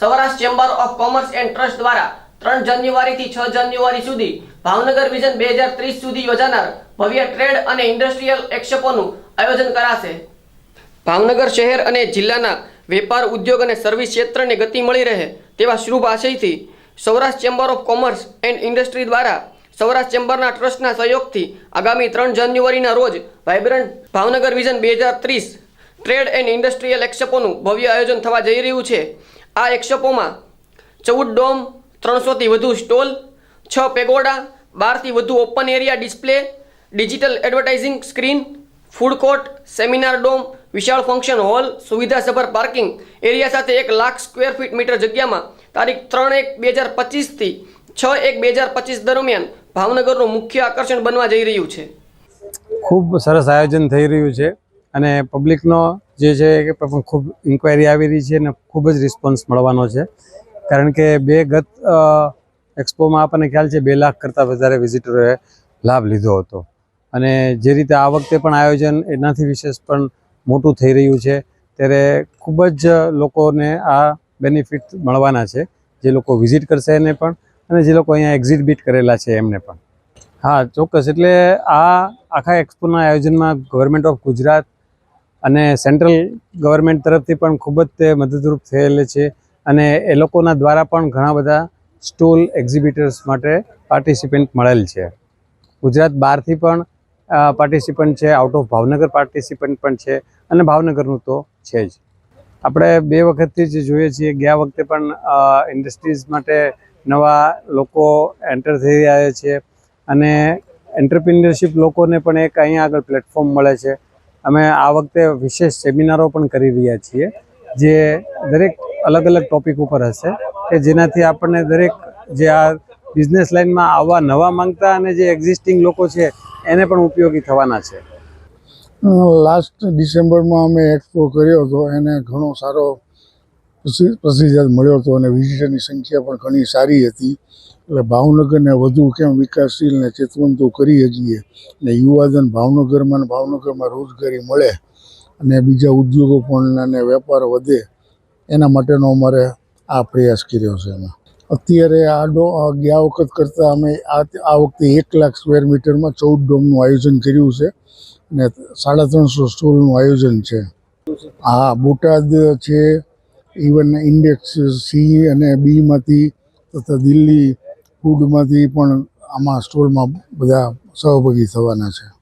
Saurashtra chamber of commerce and trust દ્વારા ત્રણ જાન્યુઆરીથી છ જાન્યુઆરી સુધી ભાવનગર વિઝન બે હજાર ત્રીસ સુધી યોજાનાર ભવ્ય ટ્રેડ અને ઇન્ડસ્ટ્રીયલ એક્સપોનું આયોજન કરાશે. ભાવનગર શહેર અને જિલ્લાના વેપાર, ઉદ્યોગ અને સર્વિસ ક્ષેત્રને ગતિ મળી રહે તેવા શુભ આશયથી Saurashtra chamber of commerce and industry દ્વારા સૌરાષ્ટ્ર ચેમ્બરના ટ્રસ્ટના સહયોગથી આગામી ત્રણ જાન્યુઆરીના રોજ વાઇબ્રન્ટ ભાવનગર વિઝન બે હજાર ત્રીસ ટ્રેડ એન્ડ ઇન્ડસ્ટ્રીયલ એક્સપોનું ભવ્ય આયોજન થવા જઈ રહ્યું છે. આ એક્સપોમાં ચૌદ ડોમ, ત્રણસોથી વધુ સ્ટોલ, છ પેગોડા, બારથી વધુ open area display, digital advertising screen, food court, seminar dome, વિશાળ ફંક્શન હોલ, સુવિધાસભર પાર્કિંગ. એરિયા સાથે એક લાખ સ્ક્વેર ફીટ મીટર જગ્યામાં તારીખ ત્રણ એક બે હજાર પચીસથી છ એક બે હજાર પચીસ દરમિયાન ભાવનગરનું મુખ્ય આકર્ષણ બનવા જઈ રહ્યું છે. ખૂબ સરસ આયોજન થઈ રહ્યું છે અને પબ્લિકનો જે છે એ પણ ખૂબ ઇન્ક્વાયરી આવી રહી છે અને ખૂબ જ રિસ્પોન્સ મળવાનો છે. કારણ કે બે ગત એક્સપોમાં આપણને ખ્યાલ છે બે લાખ કરતાં વધારે વિઝિટરોએ લાભ લીધો હતો. અને જે રીતે આ વખતે પણ આયોજન એનાથી વિશેષ પણ મોટું થઈ રહ્યું છે. ત્યારે ખૂબ જ લોકોને આ બેનિફિટ મળવાના છે. જે લોકો વિઝિટ કરશે એને પણ અને જે લોકો અહીંયા એક્ઝિબિટ કરેલા છે એમને પણ. હા, ચોક્કસ. એટલે આ આખા એક્સપોના આયોજનમાં ગવર્મેન્ટ ઓફ ગુજરાત અને સેન્ટ્રલ ગવર્મેન્ટ તરફથી પણ ખૂબ જ તે મદદરૂપ થયેલ છે. અને એ લોકોના દ્વારા પણ ઘણા બધા સ્ટોલ એક્ઝિબિટર્સ માટે પાર્ટિસિપન્ટ મળેલ છે. ગુજરાત બહારથી પણ પાર્ટિસિપન્ટ છે આઉટ ઓફ ભાવનગર પાર્ટિસિપન્ટ પણ છે અને ભાવનગરનું તો છે જ. આપણે બે વખતથી જ જોઈએ છીએ, ગયા વખતે પણ ઇન્ડસ્ટ્રીઝ માટે નવા લોકો એન્ટર થઈ રહ્યા છે. અને એન્ટરપ્રિન્યોરશિપ લોકોને પણ એક અહીંયા આગળ પ્લેટફોર્મ મળે છે. અમે આ વખતે વિશેષ સેમિનારો પણ કરી રહ્યા છીએ, જે દરેક અલગ અલગ ટોપિક ઉપર હશે, કે જેનાથી આપણને દરેક જે આ બિઝનેસ લાઇનમાં આવવા નવા માંગતા અને જે એક્ઝિસ્ટિંગ લોકો છે, એને પણ ઉપયોગી થવાના છે. લાસ્ટ ડિસેમ્બરમાં અમે એક્સપો કર્યો હતો, એને ઘણો સારો પ્રતિસાદ મળ્યો હતો અને વિઝિટરની સંખ્યા પણ ઘણી સારી હતી. એટલે ભાવનગરને વધુ કેમ વિકાસશીલ ને ચેતવંતો કરી શકીએ ને યુવાધન ભાવનગરમાં ને ભાવનગરમાં રોજગારી મળે અને બીજા ઉદ્યોગો પણ અને વેપાર વધે, એના માટેનો અમારે આ પ્રયાસ કર્યો છે એમાં અત્યારે આ ડો ગયા વખત કરતાં અમે આ આ વખતે એક લાખ સ્ક્વેર મીટરમાં ચૌદ ડોમનું આયોજન કર્યું છે ને સાડા ત્રણસો સ્ટોલનું આયોજન છે. હા, બોટાદ છે ઇવન ઇન્ડેક્સ સી અને બીમાંથી તથા દિલ્હી ફૂડમાંથી પણ આમાં સ્ટોલમાં બધા સહભાગી થવાના છે.